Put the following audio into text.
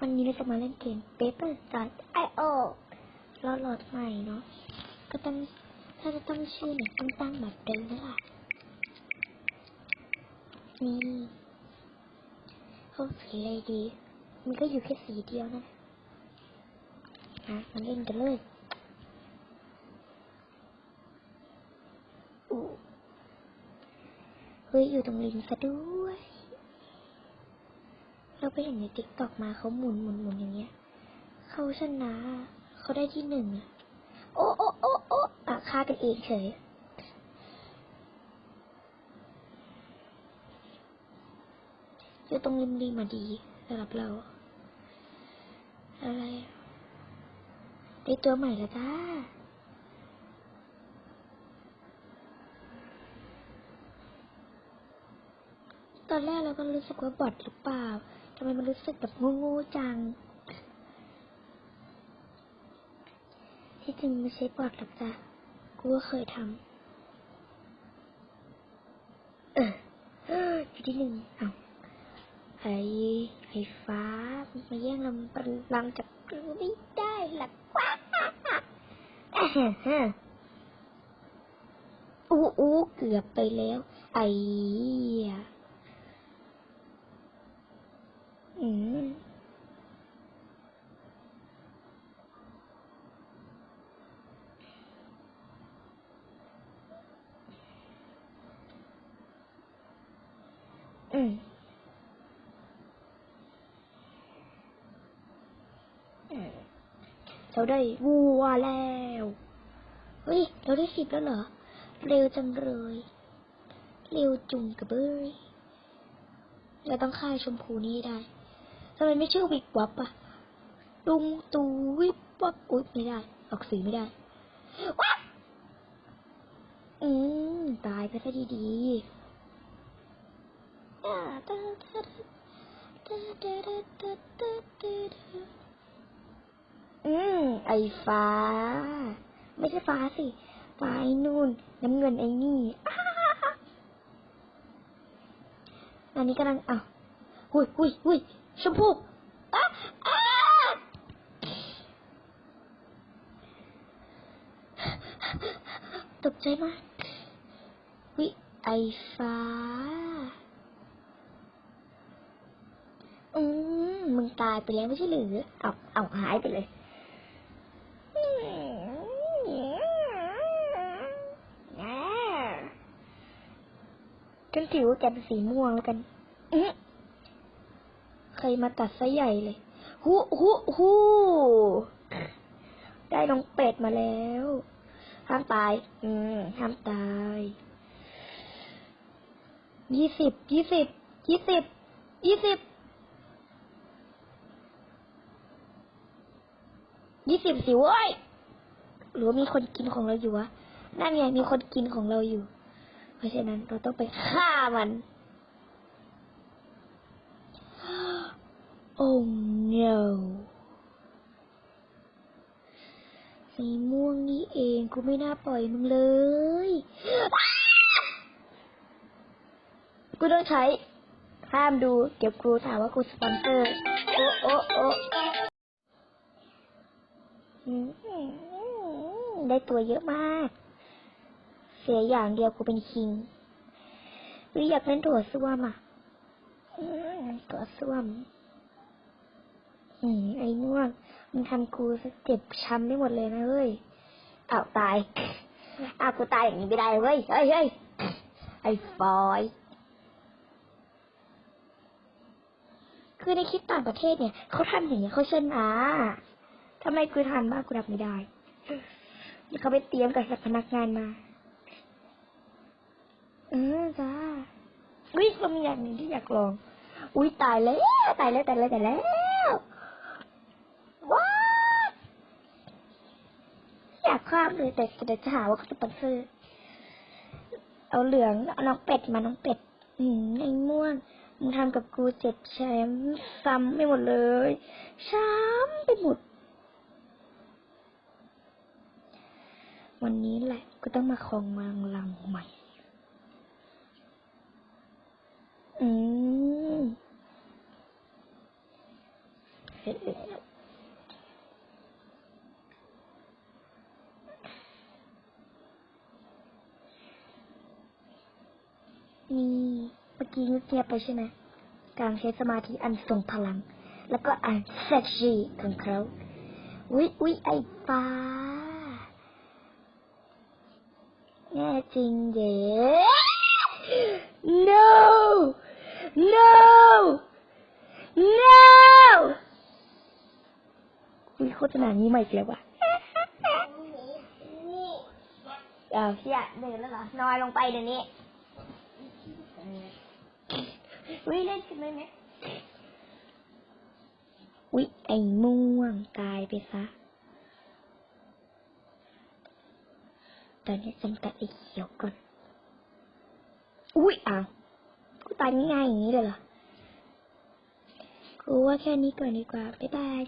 วันนี้เราจะมาเล่นเกม Paper Start I.O. รอโหลดใหม่เนาะ ก็ต้องถ้าจะตั้งชื่อเนี่ยต้องตั้งแบบเดิมนั่นแหละนี่เขาสีอะไรดี มันก็อยู่แค่สีเดียวนั่นะอะมาเล่นกันเลยอู้เฮ้ย อยู่ตรงริมซะด้วย ไปเห็นในติ๊กต็อกมาเขาหมุนหมุนหมุนอย่างเงี้ยเขาชนะเขาได้ที่หนึ่งอะโอ้โอ้โอ้โอ้อะฆ่ากันเองเฉยอยู่ตรงริมดีมาดีสำหรับเรา อะไรได้ตัวใหม่แล้วจ้าตอนแรกเราก็รู้สึกว่าบอทหรือเปล่า ทำไมมันรู้สึกแบบงูๆจัง ที่จริงไม่ใช่บอทหรอกจ้ะกูก็เคยทำเอออยู่ที่หนึ่งเอาไอ้ไอ้ฟ้ามาแย่งลำบัลลังจากกูไม่ได้หรอกว้าอู้อู้เกือบไปแล้ว ไอ้เหี้ย อืมอืมอืมเราได้วัวแล้ว เฮ้ย เราได้สิบแล้วเหรอ เร็วจังเลย เร็วจุงกระเบ้ยเราต้องฆ่าชมพูนี้ได้ ทำไมไม่ชื่อวิบวับอะลุงตูวิบวับอุ๊ยไม่ได้ ออกสีไม่ได้วับอืม ตายไปซะดีอืม ไอฟ้า ไม่ใช่ฟ้าสิ ฟ้าไอ้นู่น น้ำเงินไอ้นี่อันนี้กำลังอ้าวหุยหุยหุย ชมพูอ้าอ้าตกใจมาก วิไอฟ้า อืม มึงตายไปแล้วไม่ใช่หรือ เอาเอาหายไปเลยฉันถือว่าแกเป็นสีม่วงแล้วกันอื้อ ใครมาตัดซะใหญ่เลยฮู้ฮู้ฮู้ได้น้องเป็ดมาแล้ว ห้ามตาย อืม ห้ามตาย ยี่สิบ ยี่สิบ ยี่สิบ ยี่สิบ ยี่สิบสิเว้ย หรือว่ามีคนกินของเราอยู่วะ นั่นไง มีคนกินของเราอยู่ เพราะฉะนั้นเราต้องไปฆ่ามัน โอ้ no สีม่วงนี่เองกูไม่น่าปล่อยมึงเลย กูต้องใช้ ห้ามดู เดี๋ยวกูถามว่ากูสปอนเซอร์ โอ้โอ้โอ้ได้ตัวเยอะมาก เสียอย่างเดียวกูเป็นคิงหรืออยากเล่นถั่วส้วมอะถั่วส้วม อืมไอ้น่วงมึงทำกูเจ็บช้ำไม่หมดเลยนะเว้ยอ้าวตายอ้าวกูตายอย่างนี้ไม่ได้เว้ยเฮ้ยเฮ้ยไอ้ฟอยคือในคลิปต่างประเทศเนี่ยเขาทำอย่างนี้ยเขาชนะทำไมกูทำบ้างกูรับไม่ได้เดี๋ยวเขาไปเตรียมกับพนักงานมา เออจ้าอุ้ยก็มีอย่างหนึ่งที่อยากลอง อุ้ยตายแล้วตายแล้วตายแล้วตายแล้วาอยาก ข้ามเลยแต่เดี๋ยวจะหาว่าเขาสปอนเซอร์เอาเหลืองเอาน้องเป็ดมาน้องเป็ด อืมไอ้ม่วงมึงทำกับกูเจ็บแชมป์ซ้ำไม่หมดเลยช้ำไปหมด วันนี้แหละกูต้องมาครองเมืองลังใหม่ อืม เสร็จแล้วนี่เมื่อกี้เงียบไปใช่ไหมการใช้สมาธิอันทรงพลัง แล้วก็อ่านเซ็กซี่ของเขาอุ๊ยอุ๊ยไอ้ฟ้าแน่จริงเด้ no no no อุ๊ยโฆษณานี้ใหม่อีกแล้วว่ะเอาเชี่ยเดินแล้วเหรอนอนลงไปเดี๋ยวนี้ วิเล่นกันเลยไหมวิไอ้ม่วงตายไปซะ ตอนนี้ฉันตัดไอ้เขียวก่อน อุ้ยอ้าวกูตายง่ายอย่างนี้เลยเหรอ กูว่าแค่นี้ก่อนดีกว่า บ๊ายบาย